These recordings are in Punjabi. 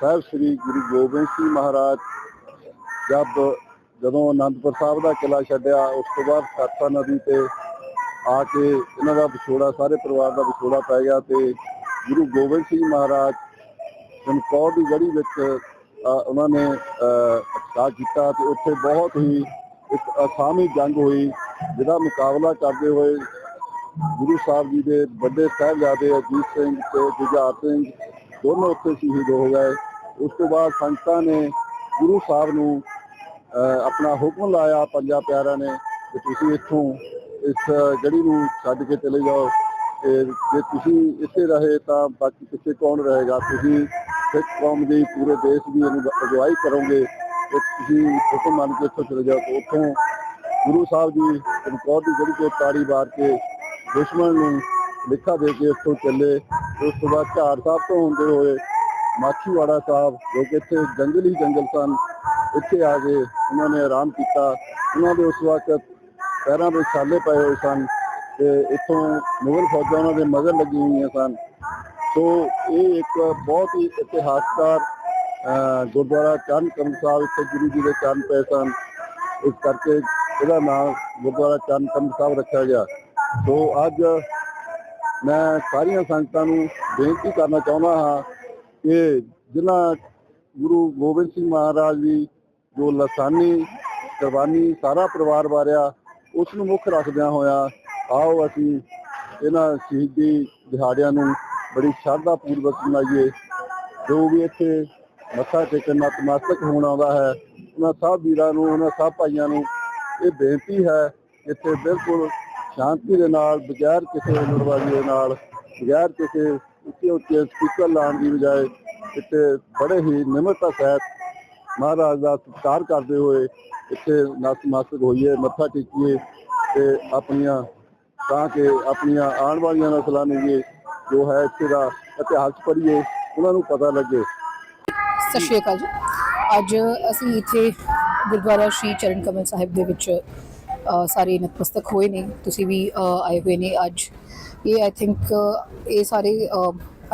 ਸਾਹਿਬ ਸ੍ਰੀ ਗੁਰੂ ਗੋਬਿੰਦ ਸਿੰਘ ਮਹਾਰਾਜ ਜਦ ਜਦੋਂ ਅਨੰਦਪੁਰ ਸਾਹਿਬ ਦਾ ਕਿਲਾ ਛੱਡਿਆ, ਉਸ ਤੋਂ ਬਾਅਦ ਸਰਸਾ ਨਦੀ ਤੇ ਆ ਕੇ ਇਹਨਾਂ ਦਾ ਵਿਛੋੜਾ, ਸਾਰੇ ਪਰਿਵਾਰ ਦਾ ਵਿਛੋੜਾ ਪੈ ਗਿਆ ਤੇ ਗੁਰੂ ਗੋਬਿੰਦ ਸਿੰਘ ਮਹਾਰਾਜ ਚਮਕੌਰ ਦੀ ਗੜੀ ਵਿੱਚ ਉਹਨਾਂ ਨੇ ਅਟਾ ਕੀਤਾ ਤੇ ਉੱਥੇ ਬਹੁਤ ਹੀ ਇੱਕ ਅਸਾਮੀ ਜੰਗ ਹੋਈ, ਜਿਹਦਾ ਮੁਕਾਬਲਾ ਕਰਦੇ ਹੋਏ ਗੁਰੂ ਸਾਹਿਬ ਜੀ ਦੇ ਵੱਡੇ ਸਾਹਿਬਜ਼ਾਦੇ ਅਜੀਤ ਸਿੰਘ ਤੇ ਜੁਝਾਰ ਸਿੰਘ ਦੋਨੋਂ ਉੱਥੇ ਸ਼ਹੀਦ ਹੋ ਗਏ। ਉਸ ਤੋਂ ਬਾਅਦ ਸੰਗਤਾਂ ਨੇ ਗੁਰੂ ਸਾਹਿਬ ਨੂੰ ਆਪਣਾ ਹੁਕਮ ਲਾਇਆ, ਪੰਜਾਂ ਪਿਆਰਿਆਂ ਨੇ ਕਿ ਤੁਸੀਂ ਇੱਥੋਂ, ਇਸ ਗੜੀ ਨੂੰ ਛੱਡ ਕੇ ਚਲੇ ਜਾਓ। ਤੇ ਜੇ ਤੁਸੀਂ ਇੱਥੇ ਰਹੇ ਤਾਂ ਬਾਕੀ ਪਿੱਛੇ ਕੌਣ ਰਹੇਗਾ? ਤੁਸੀਂ ਸਿੱਖ ਕੌਮ ਦੀ ਪੂਰੇ ਦੇਸ਼ ਦੀ ਅਗਵਾ- ਅਗਵਾਈ ਕਰੋਗੇ ਤੇ ਤੁਸੀਂ ਹੁਕਮ ਮੰਨ ਕੇ ਇੱਥੋਂ ਚਲੇ ਜਾਓ। ਉੱਥੋਂ ਗੁਰੂ ਸਾਹਿਬ ਜੀ ਚਮਕੌਰ ਦੀ ਗੜੀ ਤੇ ਤਾੜੀ ਮਾਰ ਕੇ ਦੁਸ਼ਮਣ ਨੂੰ ਲਿਖਾ ਦੇ ਕੇ ਉੱਥੋਂ ਚੱਲੇ। ਉਸ ਤੋਂ ਬਾਅਦ ਝਾੜ ਸਾਹਿਬ ਤੋਂ ਹੁੰਦੇ ਹੋਏ ਮਾਛੀਵਾੜਾ ਸਾਹਿਬ ਜੋ ਕਿ ਇੱਥੇ ਜੰਗਲ ਹੀ ਜੰਗਲ ਸਨ ਇੱਥੇ ਆ ਕੇ ਉਹਨਾਂ ਨੇ ਆਰਾਮ ਕੀਤਾ। ਉਹਨਾਂ ਦੇ ਉਸ ਵਕਤ ਪੈਰਾਂ ਦੇ ਛਾਲੇ ਪਏ ਹੋਏ ਸਨ ਤੇ ਇੱਥੋਂ ਮੁਗਲ ਫੌਜਾਂ ਉਹਨਾਂ ਦੇ ਮਗਰ ਲੱਗੀਆਂ ਹੋਈਆਂ ਸਨ। ਸੋ ਇਹ ਇੱਕ ਬਹੁਤ ਹੀ ਇਤਿਹਾਸਕਾਰ ਅਹ, ਗੁਰਦੁਆਰਾ ਚਰਨ ਕਮਲ ਸਾਹਿਬ ਇੱਥੇ ਗੁਰੂ ਜੀ ਦੇ ਚਰਨ ਪਏ ਸਨ। ਇਸ ਕਰਕੇ ਇਹਦਾ ਨਾਮ ਗੁਰਦੁਆਰਾ ਚਰਨ ਕਮਲ ਸਾਹਿਬ ਰੱਖਿਆ ਗਿਆ। ਸੋ ਅੱਜ ਮੈਂ ਸਾਰੀਆਂ ਸੰਗਤਾਂ ਨੂੰ ਬੇਨਤੀ ਕਰਨਾ ਚਾਹੁੰਦਾ ਹਾਂ ਕਿ ਜਿਨ੍ਹਾਂ ਗੁਰੂ ਗੋਬਿੰਦ ਸਿੰਘ ਮਹਾਰਾਜ ਦੀ ਜੋ ਲਸਾਨੀ, ਕੁਰਬਾਨੀ ਸਾਰਾ ਪਰਿਵਾਰ ਵਾਰਿਆ, ਉਸ ਨੂੰ ਮੁੱਖ ਰੱਖਦਿਆਂ ਹੋਇਆ ਆਓ ਅਸੀਂ ਇਹਨਾਂ ਸ਼ਹੀਦੀ ਦਿਹਾੜਿਆਂ ਨੂੰ ਬੜੀ ਸ਼ਰਧਾ ਪੂਰਵਕ ਮਨਾਈਏ। ਜੋ ਵੀ ਇੱਥੇ ਮੱਥਾ ਟੇਕਣ ਨਤਮਸਤਕ ਹੋਣ ਆਉਂਦਾ ਹੈ, ਉਹਨਾਂ ਸਭ ਵੀਰਾਂ ਨੂੰ, ਉਹਨਾਂ ਸਭ ਭਾਈਆਂ ਨੂੰ ਇਹ ਬੇਨਤੀ ਹੈ, ਇੱਥੇ ਬਿਲਕੁਲ ਸ਼ਾਂਤੀ ਦੇ ਨਾਲ, ਬਗੈਰ ਕਿਸੇ ਹੁਲੜਬਾਜ਼ੀ ਦੇ ਨਾਲ, ਬਗੈਰ ਕਿਸੇ ਉੱਚੇ ਉੱਚੇ ਸਪੀਕਰ ਲਾਉਣ ਦੀ ਬਜਾਏ ਇੱਥੇ ਬੜੇ ਹੀ ਨਿਮਰਤਾ ਸਹਿਤ ਮਹਾਰਾਜ ਦਾ ਸਤਿਕਾਰ ਕਰਦੇ ਹੋਏ ਇੱਥੇ ਨਤਮਸਤਕ ਹੋਈਏ, ਮੱਥਾ ਟੇਕੀਏ ਤੇ ਆਪਣੀਆਂ ਤਾਂ ਕਿ ਆਪਣੀਆਂ ਆਉਣ ਵਾਲੀਆਂ ਨਸਲਾਂ ਨੂੰ ਵੀ ਜੋ ਹੈ ਇੱਥੇ ਦਾ ਇਤਿਹਾਸ ਪੜ੍ਹੀਏ, ਉਹਨਾਂ ਨੂੰ ਪਤਾ ਲੱਗੇ। ਸਤਿ ਸ਼੍ਰੀ ਅਕਾਲ ਜੀ। ਅੱਜ ਅਸੀਂ ਇੱਥੇ ਗੁਰਦੁਆਰਾ ਸ਼੍ਰੀ ਚਰਨ ਕਮਲ ਸਾਹਿਬ ਦੇ ਵਿੱਚ ਸਾਰੇ ਨਤਮਸਤਕ ਹੋਏ ਨੇ, ਤੁਸੀਂ ਵੀ ਆਏ ਹੋਏ ਨੇ ਅੱਜ। ਇਹ ਆਈ ਥਿੰਕ ਇਹ ਸਾਰੇ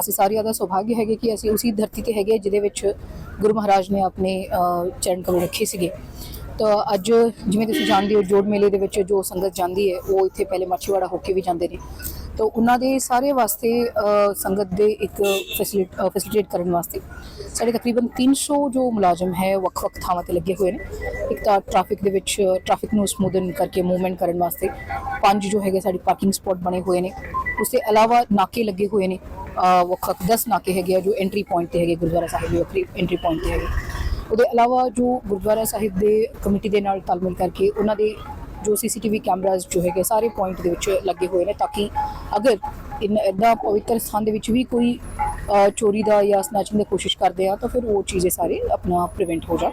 ਅਸੀਂ ਸਾਰਿਆਂ ਦਾ ਸੁਭਾਗ ਹੈਗੇ ਕਿ ਅਸੀਂ ਉਸੇ ਧਰਤੀ ਤੇ ਹੈਗੇ ਜਿਹਦੇ ਵਿੱਚ ਗੁਰੂ ਮਹਾਰਾਜ ਨੇ ਆਪਣੇ ਚਰਨ ਕਮਲ ਰੱਖੇ ਸੀਗੇ। ਤਾਂ ਅੱਜ ਜਿਵੇਂ ਤੁਸੀਂ ਜਾਣਦੇ ਹੋ ਜੋੜ ਮੇਲੇ ਦੇ ਵਿੱਚ ਜੋ ਸੰਗਤ ਜਾਂਦੀ ਹੈ, ਉਹ ਇੱਥੇ ਪਹਿਲੇ ਮਾਛੀਵਾੜਾ ਹੋ ਕੇ ਵੀ ਜਾਂਦੇ ਨੇ। ਤਾਂ ਉਹਨਾਂ ਦੇ ਸਾਰੇ ਵਾਸਤੇ ਸੰਗਤ ਦੇ ਇੱਕ ਫੈਸਿਲਿਟੇਟ ਕਰਨ ਵਾਸਤੇ ਸਾਡੇ ਤਕਰੀਬਨ 300 ਜੋ ਮੁਲਾਜ਼ਮ ਹੈ ਵੱਖ-ਵੱਖ ਥਾਵਾਂ ਤੇ ਲੱਗੇ ਹੋਏ ਨੇ। ਇੱਕ ਤਾਂ ਟ੍ਰੈਫਿਕ ਦੇ ਵਿੱਚ ਟ੍ਰੈਫਿਕ ਨੂੰ ਸਮੂਥਨ ਕਰਕੇ ਮੂਵਮੈਂਟ ਕਰਨ ਵਾਸਤੇ ਪੰਜ ਜੋ ਹੈਗੇ ਸਾਡੇ ਪਾਰਕਿੰਗ ਸਪੌਟ ਬਣੇ ਹੋਏ ਨੇ। ਉਸ ਤੋਂ ਇਲਾਵਾ ਨਾਕੇ ਲੱਗੇ ਹੋਏ ਨੇ ਵੱਖ-ਵੱਖ 10 ਨਾਕੇ ਹੈਗੇ ਆ ਜੋ ਐਂਟਰੀ ਪੁਆਇੰਟ ਤੇ ਹੈਗੇ, ਗੁਰਦੁਆਰਾ ਸਾਹਿਬ ਦੇ ਐਂਟਰੀ ਪੁਆਇੰਟ ਤੇ ਹੈਗੇ। ਉਹਦੇ ਇਲਾਵਾ ਜੋ ਗੁਰਦੁਆਰਾ ਸਾਹਿਬ ਦੇ ਕਮੇਟੀ ਦੇ ਨਾਲ ਤਾਲਮੇਲ ਕਰਕੇ ਉਹਨਾਂ ਦੇ ਜੋ ਸੀਸੀਟੀਵੀ ਕੈਮਰਾਜ਼ ਜੋ ਹੈਗੇ ਸਾਰੇ ਪੁਆਇੰਟ ਦੇ ਵਿੱਚ ਲੱਗੇ ਹੋਏ ਨੇ ਤਾਂ ਕਿ ਅਗਰ ਇਨ ਇਦਾਂ ਪਵਿੱਤਰ ਸਥਾਨ ਦੇ ਵਿੱਚ ਵੀ ਕੋਈ ਚੋਰੀ ਦਾ ਜਾਂ ਸਨੈਚਿੰਗ ਦੀ ਕੋਸ਼ਿਸ਼ ਕਰਦੇ ਆ, ਤਾਂ ਫਿਰ ਉਹ ਚੀਜ਼ੇ ਸਾਰੇ ਆਪਣਾ ਪ੍ਰੀਵੈਂਟ ਹੋ ਜਾਣ।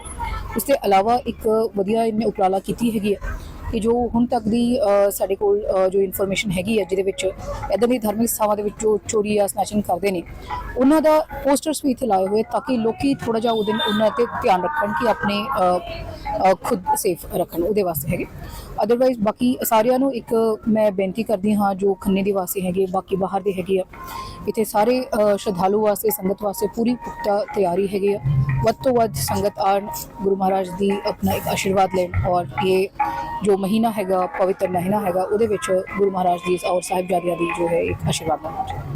ਉਸ ਤੋਂ ਇਲਾਵਾ ਇੱਕ ਵਧੀਆ ਇਹਨੇ ਉਪਰਾਲਾ ਕੀਤੀ ਹੈਗੀ ਹੈ ਕਿ ਜੋ ਹੁਣ ਤੱਕ ਦੀ ਸਾਡੇ ਕੋਲ ਜੋ ਇਨਫੋਰਮੇਸ਼ਨ ਹੈਗੀ ਹੈ ਜਿਹਦੇ ਵਿੱਚ ਇਦਾਂ ਦੀ ਧਾਰਮਿਕ ਸਥਾਵਾਂ ਦੇ ਵਿੱਚ ਜੋ ਚੋਰੀ ਜਾਂ ਸਨੈਚਿੰਗ ਕਰਦੇ ਨੇ, ਉਹਨਾਂ ਦਾ ਪੋਸਟਰਸ ਵੀ ਇੱਥੇ ਲਾਏ ਹੋਏ ਤਾਂ ਕਿ ਲੋਕੀ ਥੋੜਾ ਜਿਹਾ ਉਹਦੇ, ਉਹਨਾਂ ਤੇ ਧਿਆਨ ਰੱਖਣ ਕਿ ਆਪਣੇ ਖੁਦ ਸੇਫ ਰੱਖਣ ਉਹਦੇ ਵਾਸਤੇ ਹੈਗੇ। ਅਦਰਵਾਈਜ਼ ਬਾਕੀ ਸਾਰਿਆਂ ਨੂੰ ਇੱਕ ਮੈਂ ਬੇਨਤੀ ਕਰਦੀ ਹਾਂ, ਜੋ ਖੰਨੇ ਦੇ ਵਾਸੀ ਹੈਗੇ, ਬਾਕੀ ਬਾਹਰ ਦੇ ਹੈਗੇ ਆ, ਇੱਥੇ ਸਾਰੇ ਸ਼ਰਧਾਲੂ ਵਾਸਤੇ, ਸੰਗਤ ਵਾਸਤੇ ਪੂਰੀ ਪੁਖਤਾ ਤਿਆਰੀ ਹੈਗੀ ਆ। ਵੱਧ ਤੋਂ ਵੱਧ ਸੰਗਤ ਆਣ, ਗੁਰੂ ਮਹਾਰਾਜ ਦੀ ਆਪਣਾ ਇੱਕ ਆਸ਼ੀਰਵਾਦ ਲੈਣ ਔਰ ਇਹ ਜੋ ਮਹੀਨਾ ਹੈਗਾ, ਪਵਿੱਤਰ ਮਹੀਨਾ ਹੈਗਾ, ਉਹਦੇ ਵਿੱਚ ਗੁਰੂ ਮਹਾਰਾਜ ਦੀ ਔਰ ਸਾਹਿਬਜ਼ਾਦਿਆਂ ਦੀ ਜੋ ਹੈ, ਇੱਕ ਆਸ਼ੀਰਵਾਦ ਲੈਣ।